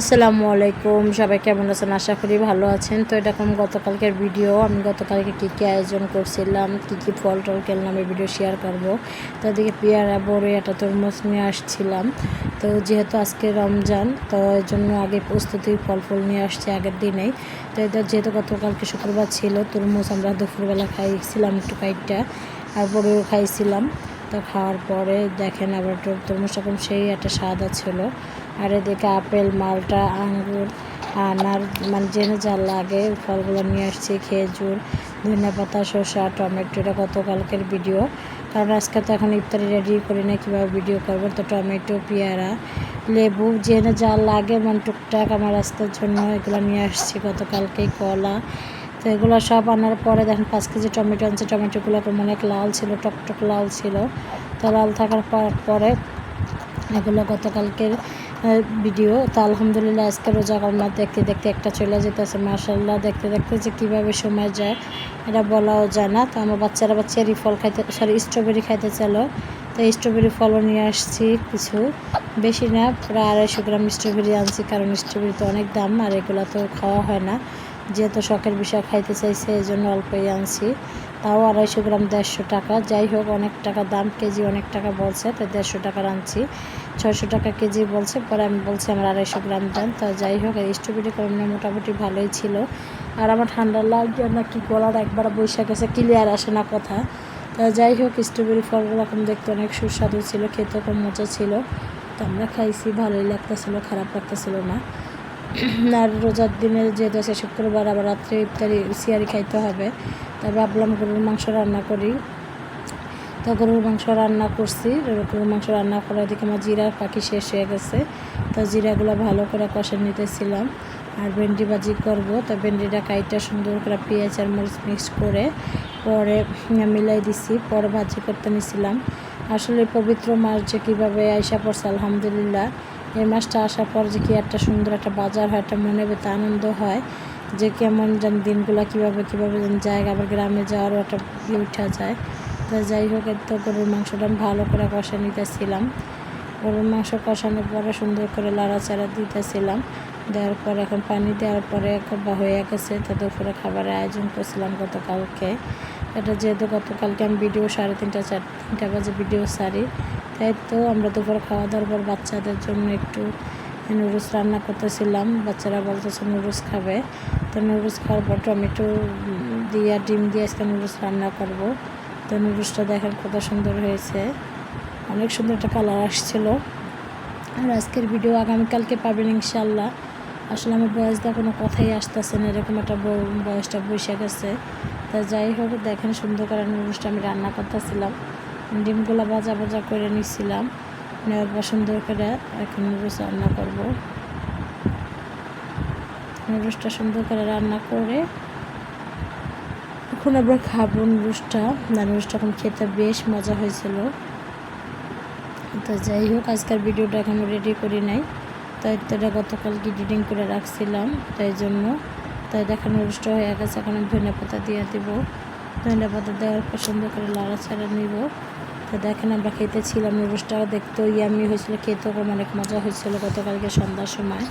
আসসালামু আলাইকুম। সবাই কেমন আছেন? আশা করি ভালো আছেন। তো এরকম গতকালকের ভিডিও? আমি গতকালকে কী কী আয়োজন করছিলাম? কী কী ফল টল কিনলাম এই ভিডিও শেয়ার করব। তো এদিকে পেয়ারা বড়ে একটা তরমুজ নিয়ে আসছিলাম। তো যেহেতু আজকে রমজান, তো এর জন্য আগে প্রস্তুতির ফল ফল নিয়ে আসছি আগের দিনেই। তো এটা যেহেতু গতকালকে শুক্রবার ছিল, তরমুজ আমরা দুপুরবেলা খাইছিলাম একটু কাইটটা আর বড়েও খাইছিলাম। তো খাওয়ার পরে দেখেন আবার তোর তরমুজ রকম সেই একটা স্বাদ ছিল আর এদিকে আপেল, মালটা, আঙ্গুর আনার মানে জেনে যা লাগে ফলগুলো নিয়ে আসছি, খেজুর ধনে পাতা শসা টমেটো। এটা গতকালকের ভিডিও। কারণ আজকে তো এখন ইফতারি রেডি করি না কীভাবে ভিডিও করব? তো টমেটো, পেয়ারা, লেবু জেনে যা লাগে মানে টুকটাক আমার রাস্তার জন্য এগুলো নিয়ে আসছি। গতকালকেই কলা, তো এগুলো সব আনার পরে দেখেন পাঁচ কেজি টমেটো আনছে। টমেটোগুলো অনেক লাল ছিল, টকটক লাল ছিল। তো লাল থাকার পর- পরে এগুলো গতকালকের ভিডিও। তো আলহামদুলিল্লাহ আজকে রোজা কলমা দেখতে দেখতে একটা চলে যেতেছে। মার্শাল্লাহ দেখতে দেখতে যে কীভাবে সময় যায়, এটা বলাও যায় না। তো আমার বাচ্চারা বাচ্চারি ফল খাইতে সরি স্ট্রবেরি খাইতে চালো। তো স্ট্রবেরি ফলও নিয়ে আসছি কিছু। বেশি না, প্রায় আড়াইশো গ্রাম স্ট্রবেরি আনছি, কারণ স্ট্রবেরি তো অনেক দাম আর এগুলো তো খাওয়া হয় না। যেহেতু শখের বিষয় খাইতে চাইছে এই জন্য অল্পই আনছি। তাও আড়াইশো গ্রাম, দেড়শো টাকা। যাই হোক, অনেক টাকা দাম, কেজি অনেক টাকা বলছে তো দেড়শো টাকা আনছি। ছয়শো টাকা কেজি বলছে, পরে আমি বলছি আমার আড়াইশো গ্রাম দেন। তো যাই হোক, এই স্ট্রবেরি কর্মটা মোটামুটি ভালোই ছিল। আর আমার ঠান্ডা লাগছে না, কি গলার একবার বৈশাখ এসে ক্লিয়ার আসে না কথা। তো যাই হোক স্ট্রবেরি ফলগুলো এখন দেখতে অনেক সুস্বাদু ছিল খেতে খুব মজা ছিল। তো আমরা খাইছি, ভালোই লাগতেছিল, খারাপ লাগতেছিল না। আর রোজার দিনে যেহেতু আছে শুক্রবার আবার রাত্রে ইফতারি, সিয়ারি খাইতে হবে। তাই ভাবলাম গরুর মাংস রান্না করি। তো গরুর মাংস রান্না করছি। গরুর মাংস রান্না করার দিকে আমার জিরার পাখি শেষ হয়ে গেছে। তো জিরাগুলো ভালো করে কষে নিতেছিলাম। আর ভেন্ডি ভাজি করব। তো ভেন্ডিটা কাইটা সুন্দর করে পেঁয়াজ আর মরিচ মিক্স করে পরে মিলাই দিছি। পরে ভাজি করতে নিছিলাম। আসলে পবিত্র মাছ যে কীভাবে আইসা পড়ছে, আলহামদুলিল্লাহ। এই মাসটা আসার পর যে কি একটা সুন্দর একটা বাজার হয়, একটা মনে বেতে আনন্দ হয় যে কেমন যেন দিনগুলো কীভাবে কীভাবে যেন যায়, আবার গ্রামে যাওয়ারও একটা উঠা যায়। তো যাই হোক তো গরুর মাংসটা ভালো করে কষা নিতেছিলাম। গরুর মাংস কষানোর পরে সুন্দর করে লাড়াচাড়া দিতেছিলাম। দেওয়ার পর এখন পানি দেওয়ার পরে বা হয়ে গেছে। তো দুপুরে খাবারের আয়োজন করছিলাম গতকালকে। এটা যেহেতু গতকালকে আমি ভিডিও সাড়ে তিনটা, চার, তিনটা বাজে ভিডিও সারি তাই তো আমরা দুপুরে খাওয়া দাওয়ার পর বাচ্চাদের জন্য একটু নুডলস রান্না করতেছিলাম। বাচ্চারা বলতেছে নুডলস খাবে। তো নুডলস খাওয়ার পর টমেটো দিয়ে, ডিম দিয়ে আজকে নুডলস রান্না করব। তো নুডলসটা দেখেন কত সুন্দর হয়েছে। অনেক সুন্দর একটা কালার আসছিল। আর আজকের ভিডিও আগামীকালকে পাবেন ইনশাল্লাহ আসলে আমার বয়সটা কোনো কথাই আসতেছে না, এরকম একটা বয়সটা বসে গেছে তা যাই হোক, দেখেন সুন্দর করে নুডলসটা আমি রান্না করতেছিলাম। ডিমগুলো ভাজা ভাজা করে নিচ্ছিলাম নেওয়ার পর সুন্দর করে এখন নুডলস রান্না করব। নুডলসটা সুন্দর করে রান্না করে। এখন আমরা খাব নুডলসটা নুডলসটা এখন খেতে বেশ মজা হয়েছিল। তো যাই হোক, আজকের ভিডিওটা এখনও রেডি করি নাই। তাই এটা গতকাল এডিটিং করে রাখছিলাম, তাই জন্য। তাই দেখেন নুডলসটা হয়ে গেছে, এখন আমি ধনে পাতা দিয়ে দেবো। ধনে পাতা দেওয়ার পর সুন্দর করে লাড়াচাড়া নিব। তো দেখেন, আমরা খেতে খেতেছিলাম নুডলসটা দেখতেও ইয়ামি হয়েছিল, খেতেও অনেক মজা হয়েছিল গতকালকে সন্ধ্যার সময়।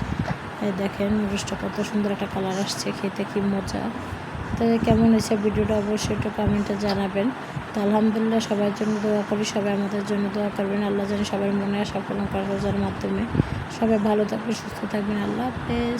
এই দেখেন নুডলসটা কত সুন্দর একটা কালার আসছে, খেতে কি মজা। তো কেমন হয়েছে ভিডিওটা অবশ্যই একটু কমেন্টে জানাবেন। তো আলহামদুলিল্লাহ, সবার জন্য দোয়া করি, সবাই আমাদের জন্য দোয়া করবেন। আল্লাহ যেন সবার মনে সফল করার মাধ্যমে। সবাই ভালো থাকবেন, সুস্থ থাকবেন। আল্লাহ হাফেজ।